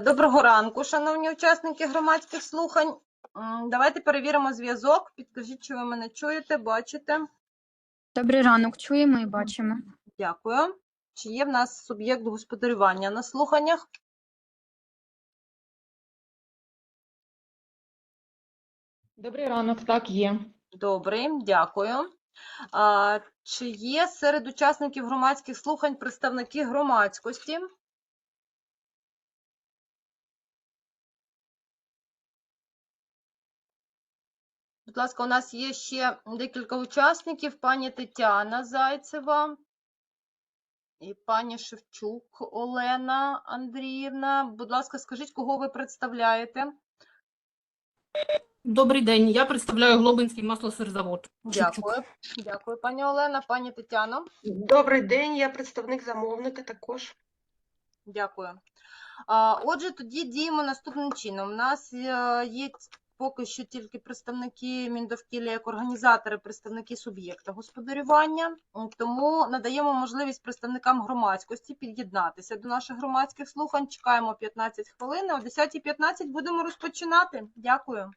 Доброго ранку, шановні учасники громадських слухань. Давайте перевіримо зв'язок. Підкажіть, чи ви мене чуєте, бачите. Добрий ранок, чуємо і бачимо. Дякую. Чи є в нас суб'єкт господарювання на слуханнях? Добрий ранок, так є. Добрий, дякую. А, Чи є серед учасників громадських слухань представники громадськості? Будь ласка, у нас є ще декілька учасників. Пані Тетяна Зайцева і пані Шевчук Олена Андріївна. Будь ласка, скажіть, кого ви представляєте? Добрий день. Я представляю Глобинський маслосирзавод. Дякую. Дякую, пані Олена. Пані Тетяно. Добрий день, я представник замовника також. Дякую. Отже, тоді діємо наступним чином. У нас е, є поки що тільки представники Міндовкілля як організатори, представники суб'єкта господарювання. Тому надаємо можливість представникам громадськості під'єднатися до наших громадських слухань. Чекаємо 15 хвилин. О 10.15 будемо розпочинати. Дякую.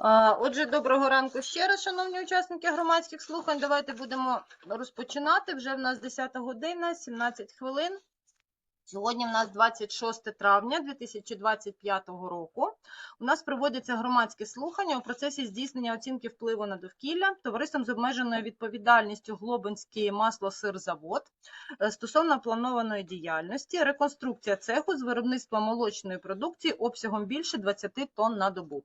Отже, доброго ранку ще раз, шановні учасники громадських слухань. Давайте будемо розпочинати. Вже в нас 10 година, 17 хвилин. Сьогодні в нас 26 травня 2025 року. У нас проводяться громадські слухання у процесі здійснення оцінки впливу на довкілля товариством з обмеженою відповідальністю Глобинський маслосирзавод е, стосовно планованої діяльності, реконструкція цеху з виробництва молочної продукції обсягом більше 20 тонн на добу.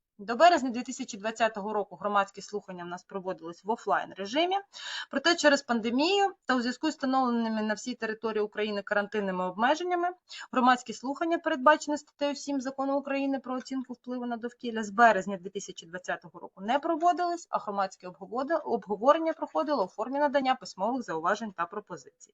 До березня 2020 року громадські слухання в нас проводились в офлайн режимі. Проте через пандемію та у зв'язку з встановленими на всій території України карантинними обмеженнями громадські слухання, передбачені статтею 7 закону України про оцінку впливу на довкілля, з березня 2020 року не проводились, а громадське обговорення проходило у формі надання письмових зауважень та пропозицій.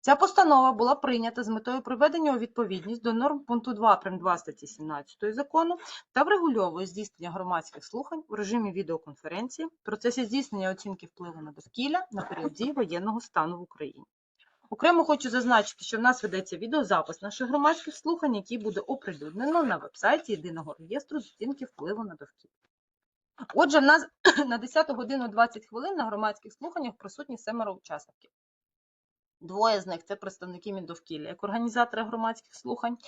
Ця постанова була прийнята з метою приведення у відповідність до норм пункту 2 прим. 2 статті 17 закону та врегульовує здійснення громадських слухань у режимі відеоконференції в процесі здійснення оцінки впливу на довкілля на період дії воєнного стану в Україні. Окремо хочу зазначити, що в нас ведеться відеозапис наших громадських слухань, який буде оприлюднено на вебсайті єдиного реєстру з оцінки впливу на довкілля. Отже, в нас на 10 годину 20 хвилин на громадських слуханнях присутні семеро учасників. Двоє з них це представники Міндовкілля, як організатори громадських слухань.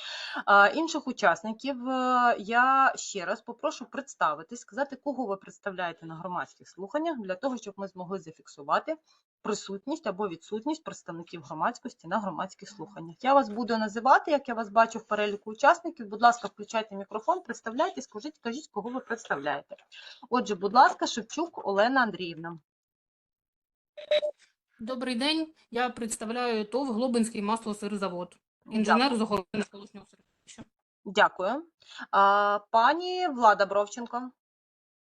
Інших учасників е, я ще раз попрошу представитись, сказати, кого ви представляєте на громадських слуханнях, для того, щоб ми змогли зафіксувати присутність або відсутність представників громадськості на громадських слуханнях. Я вас буду називати, як я вас бачу в переліку учасників. Будь ласка, включайте мікрофон, представляйтесь, скажіть, скажіть, кого ви представляєте. Отже, будь ласка, Шевчук Олена Андріївна. Добрий день. Я представляю ТОВ Глобинський маслосирзавод. Інженер з охорони навколишнього середовища. Дякую. А, Пані Влада Бровченко.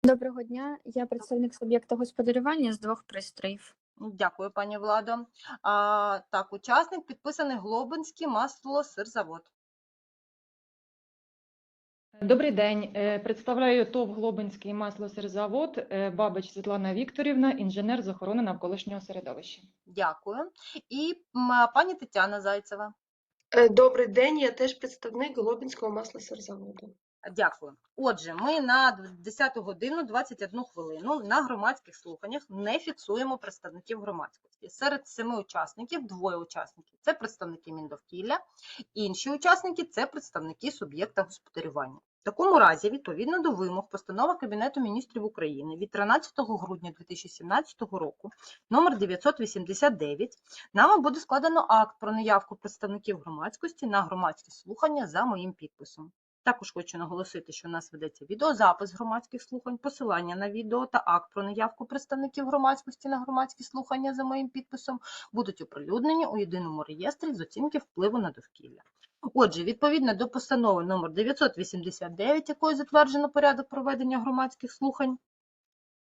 Доброго дня. Я представник суб'єкта господарювання з двох пристроїв. Дякую, пані Владо. А, так, учасник підписаний Глобинський маслосирзавод. Добрий день. Е, Представляю ТОВ Глобинський маслосерзавод, е, Бабич Світлана Вікторівна, інженер з охорони навколишнього середовища. Дякую. І пані Тетяна Зайцева. Е, Добрий день, я теж представник Глобінського маслосерзаводу. Дякую. Отже, ми на 10 годину 21 хвилину на громадських слуханнях не фіксуємо представників громадськості. Серед семи учасників двоє учасників це представники Міндовкілля, інші учасники це представники суб'єкта господарювання. В такому разі, відповідно до вимог постанови Кабінету міністрів України від 13 грудня 2017 року, номер 989, нами буде складено акт про неявку представників громадськості на громадські слухання за моїм підписом. Також хочу наголосити, що у нас ведеться відеозапис громадських слухань, посилання на відео та акт про наявку представників громадськості на громадські слухання за моїм підписом будуть оприлюднені у єдиному реєстрі з оцінки впливу на довкілля. Отже, відповідно до постанови номер 989, якою затверджено порядок проведення громадських слухань,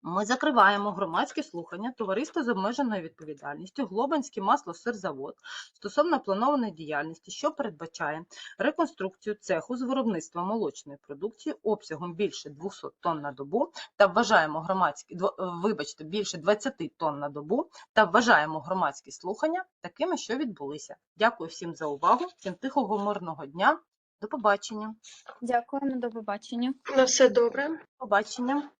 Ми закриваємо громадські слухання товариства з обмеженою відповідальністю Глобинський маслосирзавод стосовно планованої діяльності, що передбачає реконструкцію цеху з виробництва молочної продукції обсягом більше 200 тонн на добу та вважаємо громадські е, вибачте, більше 20 тонн на добу та вважаємо громадські слухання такими, що відбулися. Дякую всім за увагу. Всім тихого мирного дня. До побачення. Дякуємо, до побачення. На все добре. Побачення.